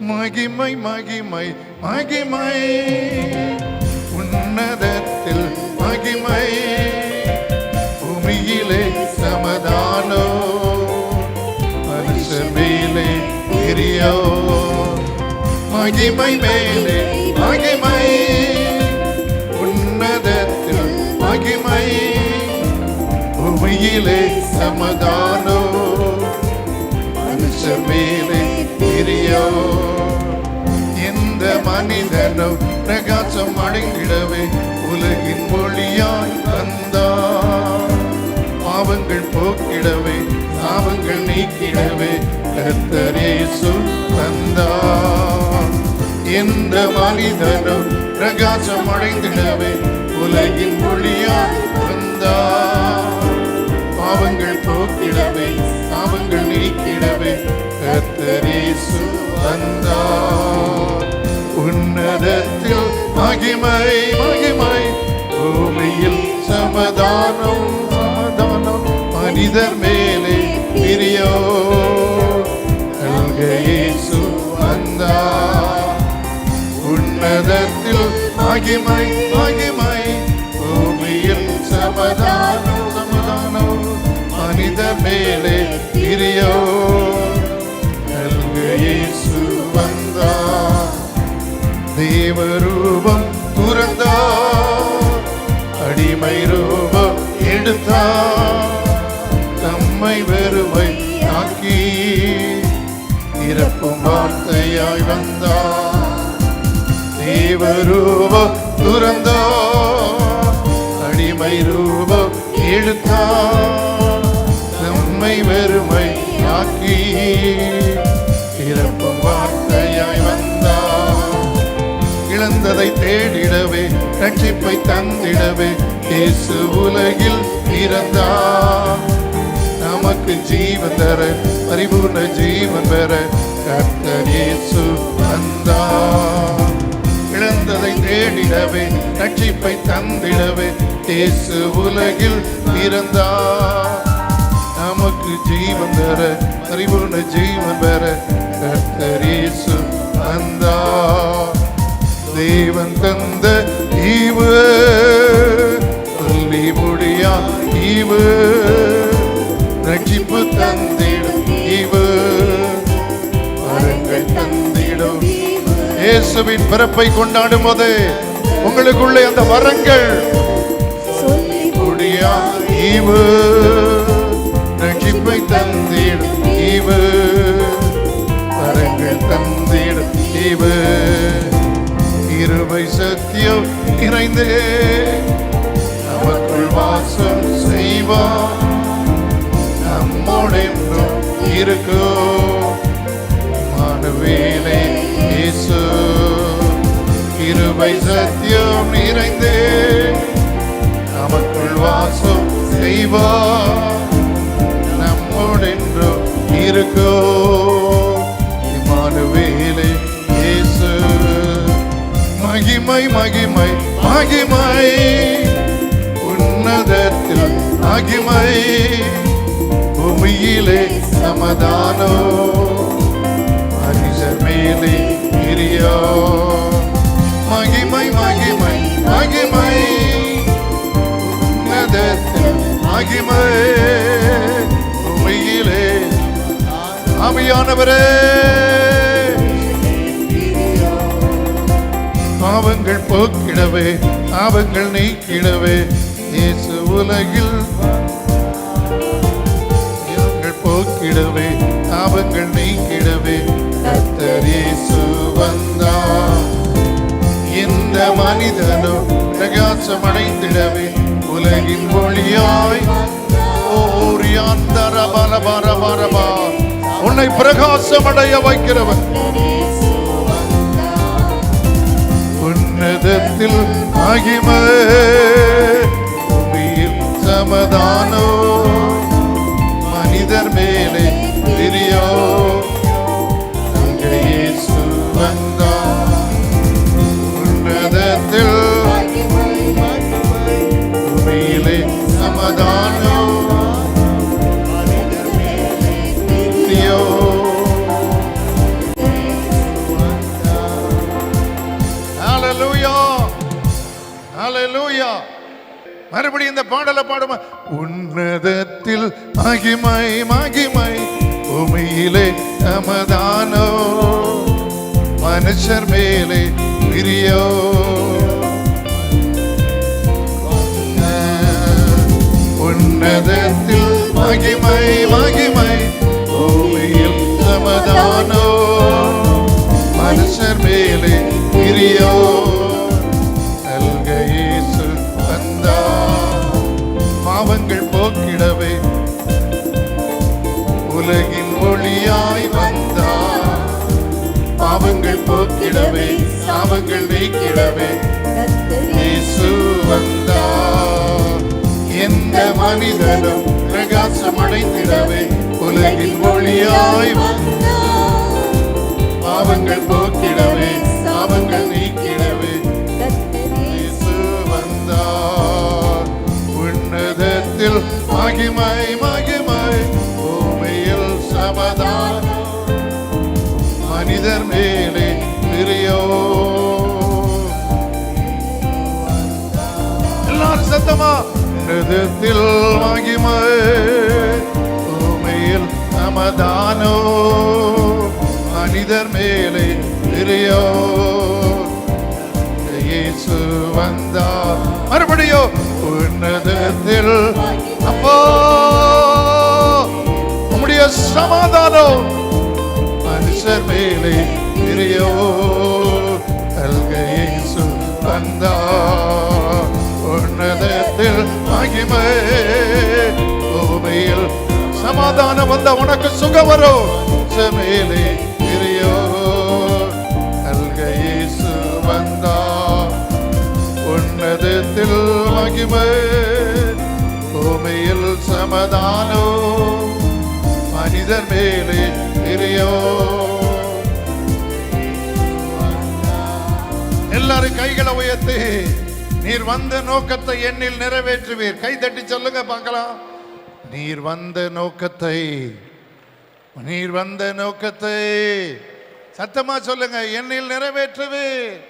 மகிமை மகிமை மகிமை. உன்னதத்தில் மகிமை. பூமியிலே சமதானோ மனுஷர் மேலே பெரியோ. மகிமை மேலே மகிமை. உன்னதத்தில் மகிமை. பூமியிலே சமதானோ மனுஷர் மேலே பெரியோ எந்த மனிதனும் பிரகாசம் அடைந்திடவே உலகின் மொழியாய் வந்தார். பாவங்கள் போக்கிடவே பாவங்கள் நீக்கிடவே கர்த்தர் வந்தார். எந்த மனிதனும் பிரகாசம் அடைந்திடவே உலகின் மொழியாய் வந்தார். பாவங்கள் போக்கிடவே பாவங்கள் நீக்கிடவே கர்த்தர் இயேசு வந்தார். உன்னதத்தில் மகிமை மகிமை. பூமியில் சமாதானம் சமாதானம். மனிதர் மேலே பிரியோ. இயேசு வந்தார். உன்னதத்தில் மகிமை மகிமை. பூமியில் சமாதானம் சமாதானம். மனிதர் மேலே பிரியோ. தேவரூபம் துறந்தார். அடிமை ரூபம் எடுத்தார். தம்மை வெறுமை ஆக்கி இறப்பும் வார்த்தையாய் வந்தார். தேவரூபம் துறந்தார். அடிமை ரூபம் எடுத்தார். நம்மை வெறுமை ஆக்கி இறப்பும் வார்த்தை இழந்ததை தேடிடவே ரட்சிப்பை தந்திடவே இயேசு உலகில் பிறந்தார். நமக்கு ஜீவன் தர பரிபூர்ண ஜீவன் பெற கர்த்தர் இயேசு வந்தார். இழந்ததை தேடிடவே ரட்சிப்பை தந்திடவே இயேசு உலகில் பிறந்தார். நமக்கு ஜீவன் தர பரிபூர்ண ஜீவன் பெற கர்த்தர் இயேசு வந்தார். தேவன் தந்த ஈவு. சொல்லி முடியா ஈவு. ரட்சிப்பு தந்திடும் ஈவு. வரங்கள் தந்திடும் இயேசுவின் பிறப்பை கொண்டாடும் போது உங்களுக்குள்ளே அந்த வரங்கள் சொல்லி முடியா ஈவு. ரட்சிப்பை தந்திடும் ஈவு. வரங்கள் தந்திடும் ஈவு. கிருபை சத்தியம் நிறைந்து. நமக்குள் வாசம் செய்வார். நம்மோடென்றும் இருக்கும். மானவேலே இயேசு கிருபை சத்தியம் நிறைந்து. நமக்குள் வாசம் செய்வார். நம்மோடென்றும் இருக்கோ மகிமை மகிமை மகிமை. உன்னதத்தில் மகிமை. பூமியிலே சமதானோ. மனிதர் மேலே பிரியோ. மகிமை மகிமை மகிமை. உன்னதத்தில் மகிமை. பூமியிலே ஆவியானவரே. பாவங்கள் போக்கிடவே பாவங்கள் நீக்கிடவே இயேசு உலகில் பாவங்கள் போக்கிடவே பாவங்கள் நீக்கிடவே கர்த்தர் இயேசு வந்தார். எந்த மனிதனும் பிரகாசம் அடைந்திடவே உலகின் ஒளியாய் ஓரியாந்தர பர பர பரபா உன்னை பிரகாசம் அடைய வைக்கிறவன். உன்னதத்தில் மகிமை. பூமியில் சமதானோ? மனிதர் மேலே பிரியோ? மறுபடியும் இந்த பாடலை பாடும்? உன்னதத்தில் மகிமை மகிமை பூமியிலே சமதானோ மனுஷர் மேலே பிரியோ. உன்னதத்தில் மகிமை மகிமை நீக்கிடவே சாபங்கள் நீக்கிடவே இயேசு வந்தார். எந்த மனிதனும் பிரகாசம் அடைந்திடவே உலகின் ஒளியாய் வந்தார். பாவங்கள் போக்கிடவே சாபங்கள் நீக்கிடவே. இயேசு வந்தார். உன்னதத்தில் மகிமை சத்தமா உன்னதத்தில் மகிமை. பூமியில் நமதானோ? மனிதர் மேலே பிரியோ? இயேசு வந்தார். மறுபடியோ உன்னதத்தில் மகிமை பூமியில் சமாதானம் வந்த உனக்கு சுகம் வரும். மேலே பிரியோ அல்க இயேசு உன்னதத்தில் மகிமை பூமியில் சமதானோ மனிதர் மேலே பிரியோ எல்லாரும் கைகளை உயர்த்தி. நீர் வந்த நோக்கத்தை எண்ணில் நிறைவேற்றுவீர். கை தட்டி சொல்லுங்க பார்க்கலாம். நீர் வந்த நோக்கத்தை நீர் வந்த நோக்கத்தை சத்தமா சொல்லுங்க என்னில் நிறைவேற்றுவீர்.